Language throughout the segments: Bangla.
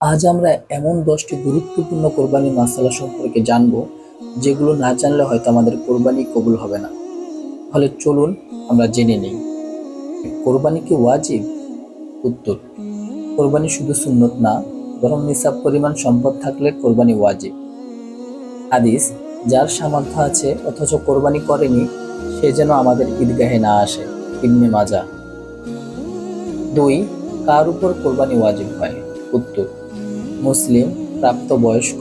আজ আমরা এমন দশটি গুরুত্বপূর্ণ কোরবানি মাসালা সম্পর্কে জানব, যেগুলো না জানলে হয়তো আমাদের কোরবানি কবুল হবে না। ফলে চলুন আমরা জেনে নিই। কোরবানি কি ওয়াজিব, উত্তর। কোরবানি শুধু সুন্নত না, বরং নিসাব পরিমাণ সম্পদ থাকলে কোরবানি ওয়াজিব। হাদিস, যার সামর্থ্য আছে, অথচ কোরবানি করেনি, সে যেন আমাদের ঈদগাহে না আসে, ইবনে মাজা। দুই, কার উপর কোরবানি ওয়াজিব হয়? উত্তর। মুসলিম প্রাপ্তবয়স্ক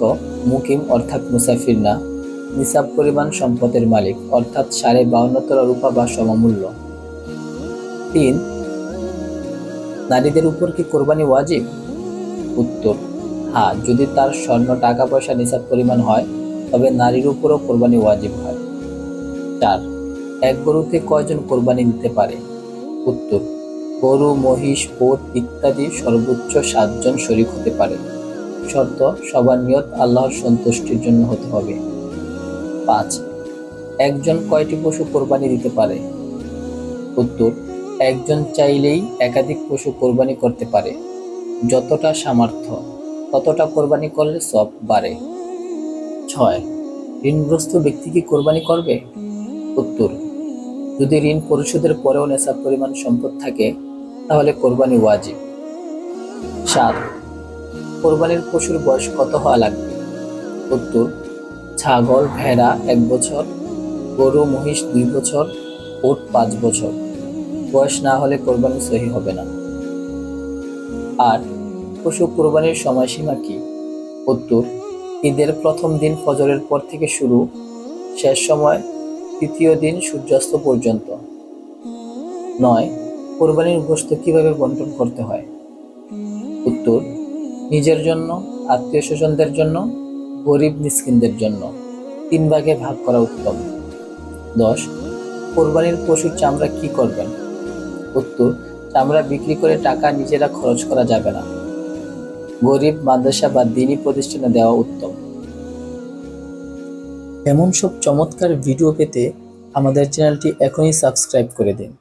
মুকিম অর্থাৎ মুসাফির না। নিসাব পরিমাণ সম্পদের মালিক অর্থাৎ সাড়ে বাউন্নতর রূপা বা সমমূল্য। তিন, নারীদের উপর কি কোরবানি ওয়াজিব? উত্তর হ্যাঁ যদি তার স্বর্ণ টাকা পয়সা নিসাব পরিমাণ হয়, তবে নারীর উপরও কোরবানি ওয়াজিব হয়। চার, এক গরুতে কয়জন কোরবানি দিতে পারে? উত্তর, গরু, মহিষ ওট ইত্যাদি সর্বোচ্চ সাতজন শরিক হতে পারে। শর্ত, সবার নিয়ত আল্লাহর সন্তুষ্টির জন্য হতে হবে। পাঁচ, একজন কয়টি পশু কোরবানি দিতে পারে? উত্তর, একজন চাইলেই একাধিক পশু কোরবানি করতে পারে। যতটা সামর্থ্য, ততটা কোরবানি করলে সব বাড়ে। ছয়, ঋণগ্রস্ত ব্যক্তি কি কোরবানি করবে? উত্তর, যদি ঋণ পরিশোধের পরেও নেশার পরিমাণ সম্পদ থাকে, তাহলে কোরবানি ওয়াজিব। সাত কোরবানির পশুর বয়স কত হওয়া লাগবে? উত্তর, ছাগল, ভেড়া এক বছর, গরু, মহিষ দুই বছর, ওট পাঁচ বছর। বয়স না হলে কোরবানি সহি হবে না। আর পশু কোরবানির সময়সীমা কি? উত্তর, ঈদের প্রথম দিন ফজরের পর থেকে শুরু, শেষ সময়, তৃতীয় দিন সূর্যাস্ত পর্যন্ত। নয়, কোরবানির গোস্ত কীভাবে বন্টন করতে হয়? উত্তর নিজের জন্য, আত্মীয় স্বজনদের জন্য, গরিব মিসকিনদের জন্য। তিন ভাগে ভাগ করা উত্তম। দশ, কোরবানির পশুর চামড়া কি করবেন? উত্তর, চামড়া বিক্রি করে টাকা নিজেরা খরচ করা যাবে না। গরিব মাদ্রাসা বা দিনী প্রতিষ্ঠানে দেওয়া উত্তম। এমন সব চমৎকার ভিডিও পেতে আমাদের চ্যানেলটি এখনই সাবস্ক্রাইব করে দিন।